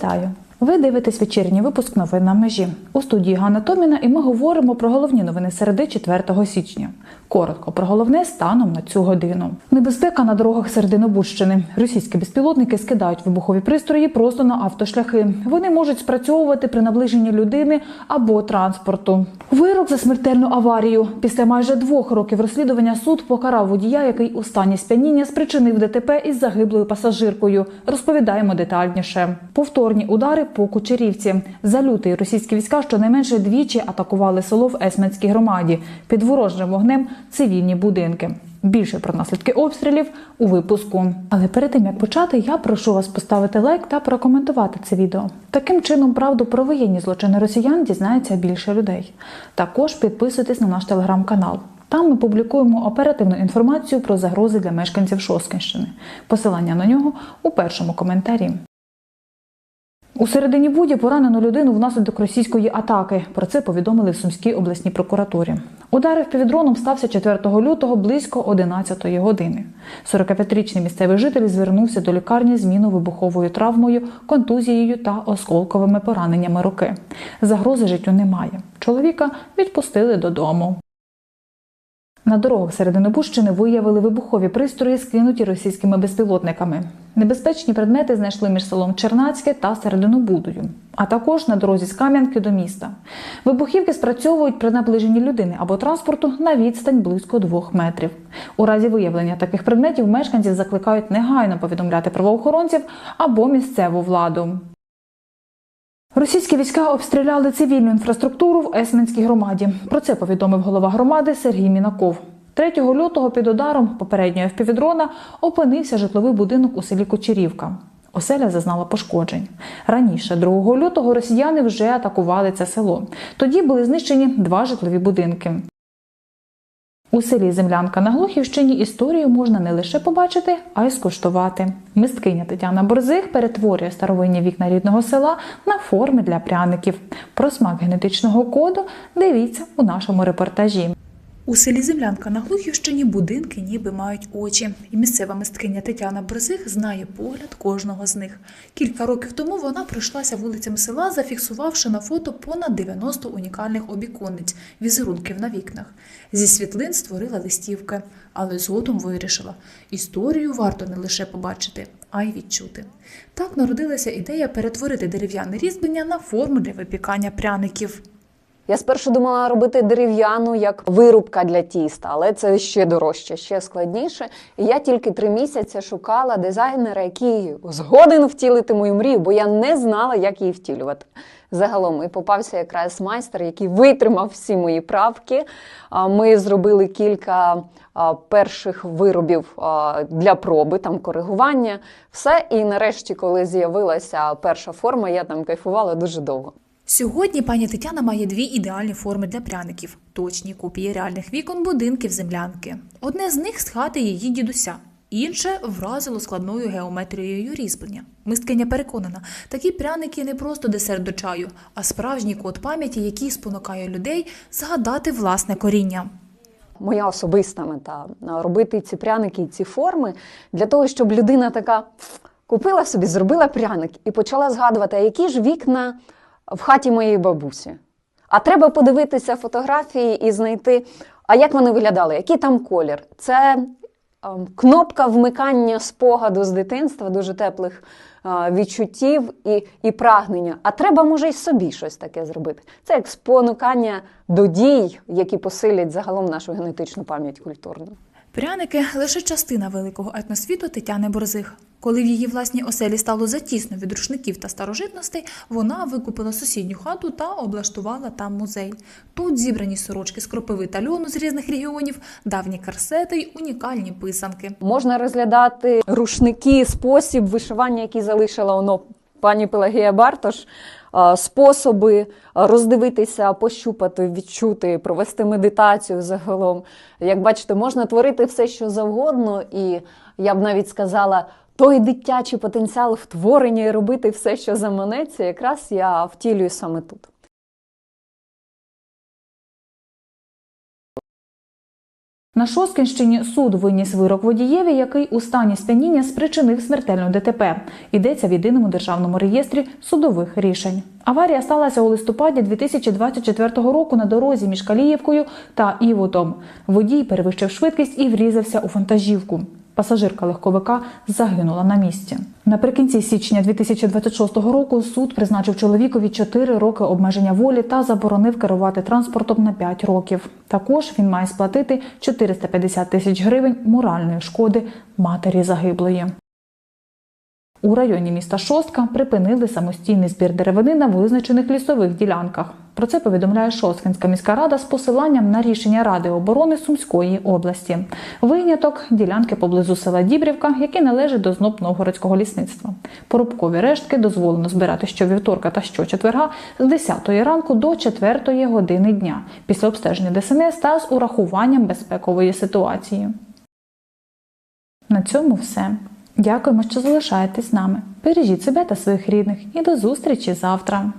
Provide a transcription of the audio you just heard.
Вітаю! Ви дивитесь вечірній випуск новин на межі. У студії Ганна Томіна і ми говоримо про головні новини середи 4 січня. Коротко про головне станом на цю годину. Небезпека на дорогах Серединобущини. Російські безпілотники скидають вибухові пристрої просто на автошляхи. Вони можуть спрацьовувати при наближенні людини або транспорту. Вирок за смертельну аварію. Після майже двох років розслідування суд покарав водія, який у стані сп'яніння спричинив ДТП із загиблою пасажиркою. Розповідаємо детальніше. Повторні удари по Кучерівці. За лютий російські війська щонайменше двічі атакували село в Есменській громаді під ворожим вогнем цивільні будинки. Більше про наслідки обстрілів у випуску. Але перед тим як почати, я прошу вас поставити лайк та прокоментувати це відео. Таким чином, правду про воєнні злочини росіян дізнається більше людей. Також підписуйтесь на наш телеграм-канал. Там ми публікуємо оперативну інформацію про загрози для мешканців Шоскінщини. Посилання на нього у першому коментарі. У середині буді поранено людину внаслідок російської атаки. Про це повідомили в Сумській обласній прокуратурі. Удар впівдроном стався 4 лютого близько 11 години. 45-річний місцевий житель звернувся до лікарні з мінно-вибуховою травмою, контузією та осколковими пораненнями руки. Загрози життю немає. Чоловіка відпустили додому. На дорогах Серединобущини виявили вибухові пристрої, скинуті російськими безпілотниками. Небезпечні предмети знайшли між селом Чернацьке та Серединобудою, а також на дорозі з Кам'янки до міста. Вибухівки спрацьовують при наближенні людини або транспорту на відстань близько двох метрів. У разі виявлення таких предметів мешканців закликають негайно повідомляти правоохоронців або місцеву владу. Російські війська обстріляли цивільну інфраструктуру в Есменській громаді. Про це повідомив голова громади Сергій Мінаков. 3 лютого під ударом попередньої впівдрона опинився житловий будинок у селі Кочерівка. Оселя зазнала пошкоджень. Раніше, 2 лютого, росіяни вже атакували це село. Тоді були знищені два житлові будинки. У селі Землянка на Глухівщині історію можна не лише побачити, а й скуштувати. Мисткиня Тетяна Борзих перетворює старовинні вікна рідного села на форми для пряників. Про смак генетичного коду дивіться у нашому репортажі. У селі Землянка на Глухівщині будинки ніби мають очі, і місцева мисткиня Тетяна Брзих знає погляд кожного з них. Кілька років тому вона пройшлася вулицями села, зафіксувавши на фото понад 90 унікальних обіконниць, візерунків на вікнах. Зі світлин створила листівки, але згодом вирішила, історію варто не лише побачити, а й відчути. Так народилася ідея перетворити дерев'яне різьблення на форму для випікання пряників. Я спершу думала робити дерев'яну як вирубка для тіста, але це ще дорожче, ще складніше. І я тільки три місяці шукала дизайнера, який згоден втілити мою мрію, бо я не знала, як її втілювати. Загалом і попався якраз майстер, який витримав всі мої правки. Ми зробили кілька перших виробів для проби, там коригування, все. І нарешті, коли з'явилася перша форма, я там кайфувала дуже довго. Сьогодні пані Тетяна має дві ідеальні форми для пряників точні копії реальних вікон будинків землянки. Одне з них з хати її дідуся, інше вразило складною геометрією різьблення. Мисткиня переконана, такі пряники не просто десерт до чаю, а справжній код пам'яті, який спонукає людей згадати власне коріння. моя особиста мета робити ці пряники і ці форми для того, щоб людина така купила собі, зробила пряник і почала згадувати, а які ж вікна в хаті моєї бабусі. А треба подивитися фотографії і знайти, а як вони виглядали, який там колір. Це ем, кнопка вмикання спогаду з дитинства, дуже теплих е, відчуттів і, і прагнення. А треба, може, й собі щось таке зробити. Це як спонукання до дій, які посилять загалом нашу генетичну пам'ять культурну. Пряники лише частина великого етносвіту Тетяни Борзих. Коли в її власній оселі стало затісно від рушників та старожитностей, вона викупила сусідню хату та облаштувала там музей. Тут зібрані сорочки з кропиви та льону з різних регіонів, давні карсети й унікальні писанки. Можна розглядати рушники, спосіб вишивання, який залишила воно пані Пелагія Бартош, способи роздивитися, пощупати, відчути, провести медитацію загалом. Як бачите, можна творити все, що завгодно, і я б навіть сказала. Той дитячий потенціал в творенні і робити все, що заманеться, якраз я втілюю саме тут. На Шосткинщині суд виніс вирок водієві, який у стані сп'яніння спричинив смертельну ДТП. Йдеться в єдиному державному реєстрі судових рішень. Аварія сталася у листопаді 2024 року на дорозі між Каліївкою та Івотом. Водій перевищив швидкість і врізався у вантажівку. Пасажирка легковика загинула на місці. Наприкінці січня 2026 року суд призначив чоловікові 4 роки обмеження волі та заборонив керувати транспортом на 5 років. Також він має сплатити 450 тисяч гривень моральної шкоди матері загиблої. У районі міста Шостка припинили самостійний збір деревини на визначених лісових ділянках. Про це повідомляє Шосткинська міська рада з посиланням на рішення Ради оборони Сумської області. Виняток ділянки поблизу села Дібрівка, які належать до ЗНОП Новгородського лісництва. Порубкові рештки дозволено збирати щовівторка та щочетверга з 10 ранку до 4 години дня після обстеження ДСНС та з урахуванням безпекової ситуації. На цьому все. Дякуємо, що залишаєтесь з нами. Бережіть себе та своїх рідних і до зустрічі завтра.